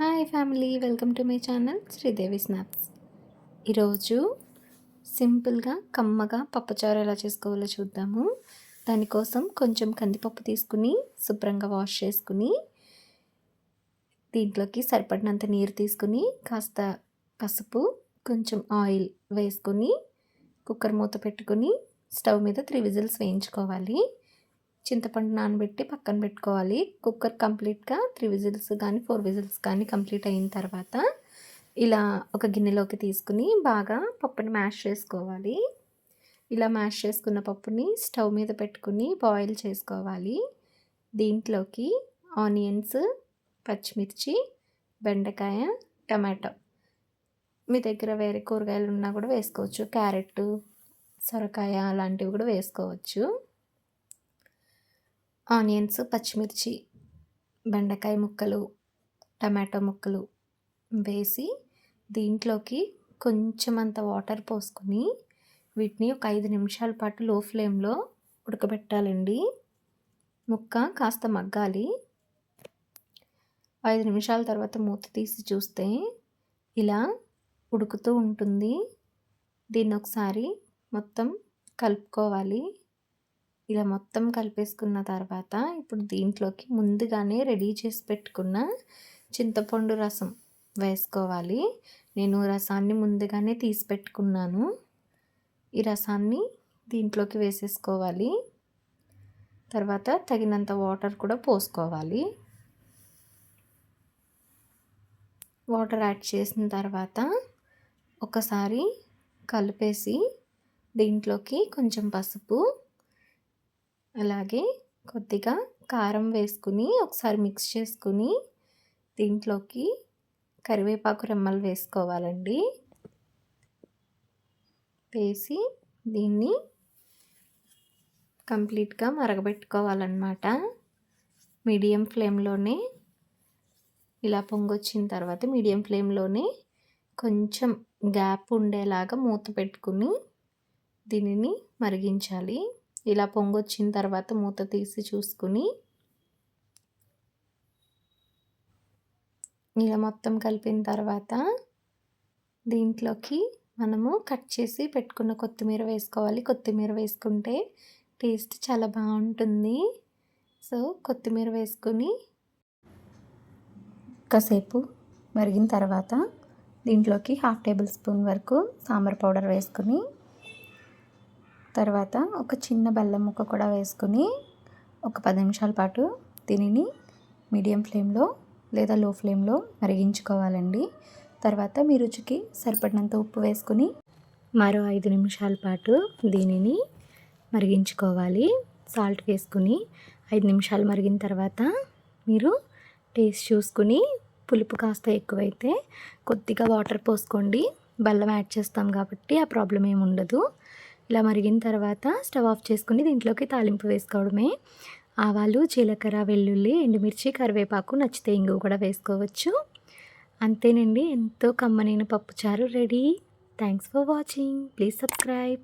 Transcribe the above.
Hi family welcome to my channel Sridevi snaps. ఈరోజు సింపుల్గా కమ్మగా పప్పుచారు ఎలా చేసుకోవాలో చూద్దాము. దానికోసం కొంచెం కందిపప్పు తీసుకుని శుభ్రంగా వాష్ చేసుకుని దీంట్లోకి సరిపడినంత నీరు తీసుకుని కాస్త పసుపు కొంచెం ఆయిల్ వేసుకొని కుక్కర్ మూత పెట్టుకుని స్టవ్ మీద త్రీ విజిల్స్ వేయించుకోవాలి. చింతపండు నానబెట్టి పక్కన పెట్టుకోవాలి. కుక్కర్ కంప్లీట్గా త్రీ విజిల్స్ కానీ ఫోర్ విజిల్స్ కానీ కంప్లీట్ అయిన తర్వాత ఇలా ఒక గిన్నెలోకి తీసుకుని బాగా పప్పుని మ్యాష్ చేసుకోవాలి. ఇలా మ్యాష్ చేసుకున్న పప్పుని స్టవ్ మీద పెట్టుకుని బాయిల్ చేసుకోవాలి. దీంట్లోకి ఆనియన్స్ పచ్చిమిర్చి బెండకాయ టమాటో. మీ దగ్గర వేరే కూరగాయలు ఉన్నా కూడా వేసుకోవచ్చు. క్యారెట్ సొరకాయ అలాంటివి కూడా వేసుకోవచ్చు. ఆనియన్స్ పచ్చిమిర్చి బెండకాయ ముక్కలు టమాటో ముక్కలు వేసి దీంట్లోకి కొంచెం అంత వాటర్ పోసుకొని వీటిని ఒక ఐదు నిమిషాల పాటు లో ఫ్లేమ్లో ఉడకబెట్టాలండి. ముక్క కాస్త మగ్గాలి. ఐదు నిమిషాల తర్వాత మూత తీసి చూస్తే ఇలా ఉడుకుతూ ఉంటుంది. దీన్ని ఒకసారి మొత్తం కలుపుకోవాలి. ఇలా మొత్తం కలిపేసుకున్న తర్వాత ఇప్పుడు దీంట్లోకి ముందుగానే రెడీ చేసి పెట్టుకున్న చింతపండు రసం వేసుకోవాలి. నేను రసాన్ని ముందుగానే తీసి పెట్టుకున్నాను. ఈ రసాన్ని దీంట్లోకి వేసేసుకోవాలి. తర్వాత తగినంత వాటర్ కూడా పోసుకోవాలి. వాటర్ యాడ్ చేసిన తర్వాత ఒకసారి కలిపేసి దీంట్లోకి కొంచెం పసుపు అలాగే కొద్దిగా కారం వేసుకుని ఒకసారి మిక్స్ చేసుకుని దీంట్లోకి కరివేపాకు రెమ్మలు వేసుకోవాలండి. వేసి దీన్ని కంప్లీట్గా మరగబెట్టుకోవాలన్నమాట. మీడియం ఫ్లేమ్లోనే ఇలా పొంగొచ్చిన తర్వాత మీడియం ఫ్లేమ్లోనే కొంచెం గ్యాప్ ఉండేలాగా మూత పెట్టుకుని దీనిని మరిగించాలి. ఇలా పొంగొచ్చిన తర్వాత మూత తీసి చూసుకుని ఇలా మొత్తం కలిపిన తర్వాత దీంట్లోకి మనము కట్ చేసి పెట్టుకున్న కొత్తిమీర వేసుకోవాలి. కొత్తిమీర వేసుకుంటే టేస్ట్ చాలా బాగుంటుంది. సో కొత్తిమీర వేసుకుని కాసేపు మరిగిన తర్వాత దీంట్లోకి హాఫ్ టేబుల్ స్పూన్ వరకు సాంబార్ పౌడర్ వేసుకుని తర్వాత ఒక చిన్న బెల్లం ముక్క కూడా వేసుకుని ఒక పది నిమిషాల పాటు దీనిని మీడియం ఫ్లేమ్లో లేదా లో ఫ్లేమ్లో మరిగించుకోవాలండి. తర్వాత మీ రుచికి సరిపడినంత ఉప్పు వేసుకుని మరో ఐదు నిమిషాల పాటు దీనిని మరిగించుకోవాలి. సాల్ట్ వేసుకుని ఐదు నిమిషాలు మరిగిన తర్వాత మీరు టేస్ట్ చూసుకుని పులుపు కాస్త ఎక్కువైతే కొద్దిగా వాటర్ పోసుకోండి. బెల్లం యాడ్ చేస్తాం కాబట్టి ఆ ప్రాబ్లం ఏమి ఉండదు ఇలా మరిగిన తర్వాత స్టవ్ ఆఫ్ చేసుకుని దీంట్లోకి తాలింపు వేసుకోవడమే. ఆవాలు జీలకర్ర వెల్లుల్లి ఎండుమిర్చి కరివేపాకు నచ్చితే ఇంగు కూడా వేసుకోవచ్చు. అంతేనండి. ఎంతో కమ్మనైన పప్పుచారు ready. Thanks for watching please subscribe